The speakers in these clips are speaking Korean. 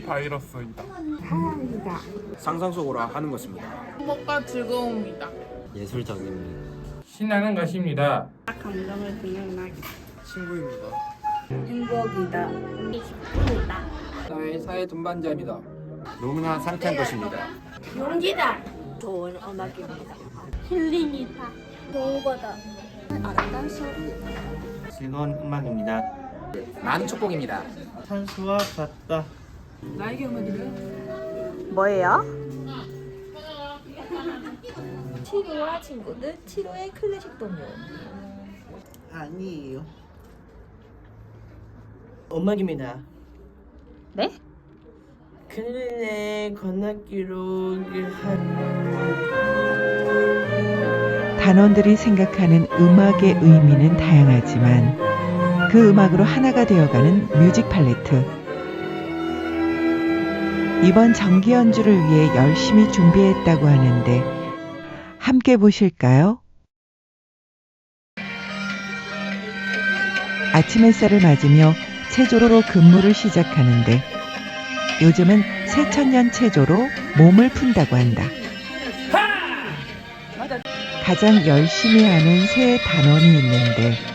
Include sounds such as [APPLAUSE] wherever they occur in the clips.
바이러스이다. 상상 속으로 하는 것입니다. 행복과 즐거움이다. 예술적입니다. 신나는 것입니다. 감정을 날 친구입니다. 행복이다 기쁨이다 나의 사회 동반자입니다. 너무나 상쾌한 것입니다. 용기다 좋은 음악입니다 힐링이다 좋은 거다 아름다운 소리 즐거운 음악입니다. 많은 축복입니다. 선수와 같다. 뭐예요? [LAUGHS] 치료와 친구들 치료의 클래식 동요 아니에요. 음악입니다. 네? 그늘의 건너기로 한 단원들이 생각하는 음악의 의미는 다양하지만 그 음악으로 하나가 되어가는 뮤직 팔레트. 이번 정기 연주를 위해 열심히 준비했다고 하는데 함께 보실까요? 아침 햇살을 맞으며 체조로 근무를 시작하는데 요즘은 새천년 체조로 몸을 푼다고 한다. 가장 열심히 하는 새 단원이 있는데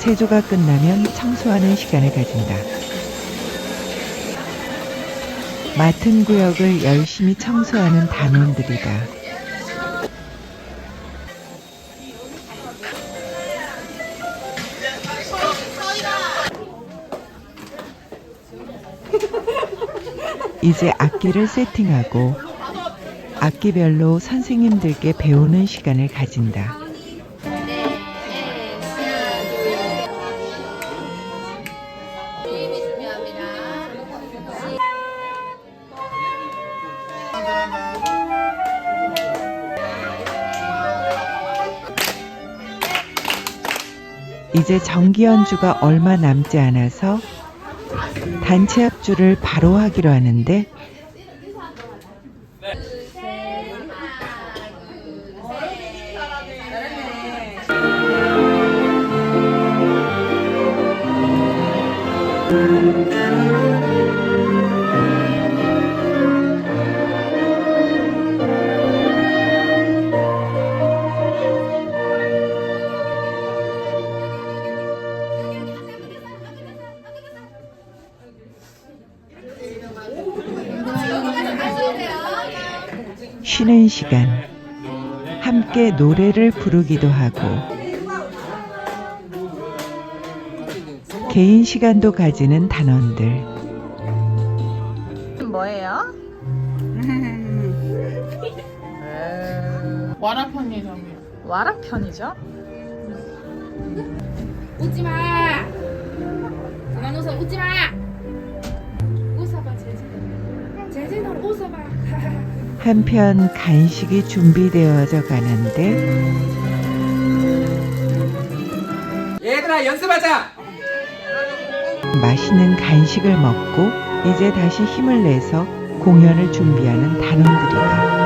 체조가 끝나면 청소하는 시간을 가진다. 맡은 구역을 열심히 청소하는 단원들이다. 이제 악기를 세팅하고 악기별로 선생님들께 배우는 시간을 가진다. 이제 정기 연주가 얼마 남지 않아서 단체 합주를 바로 하기로 하는데 쉬는 시간. 함께 노래를 부르기도 하고 개인 시간도 가지는 단원들 뭐예요? [LAUGHS] 와라 편의점이요. 와라 편이죠? 웃지 마. 그만 웃어. 웃지 마. 웃어봐 제제. 제제는 웃어봐. [LAUGHS] 한편 간식이 준비되어져 가는데 얘들아 연습하자. 맛있는 간식을 먹고 이제 다시 힘을 내서 공연을 준비하는 단원들이다.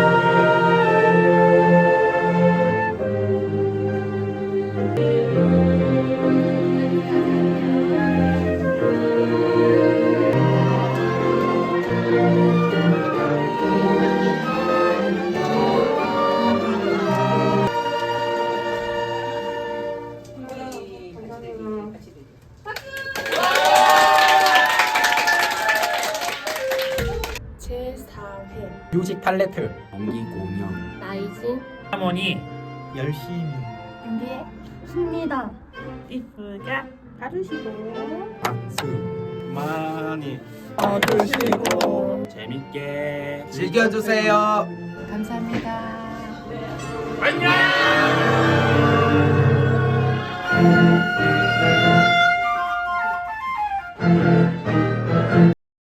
뮤직 팔레트. 연기 공연. 나이진 하모니 열심히. 준비해 힘니다 이쁘게 가르시고 박수. 많이 받으시고 재밌게 즐겨주세요. 감사합니다 안녕.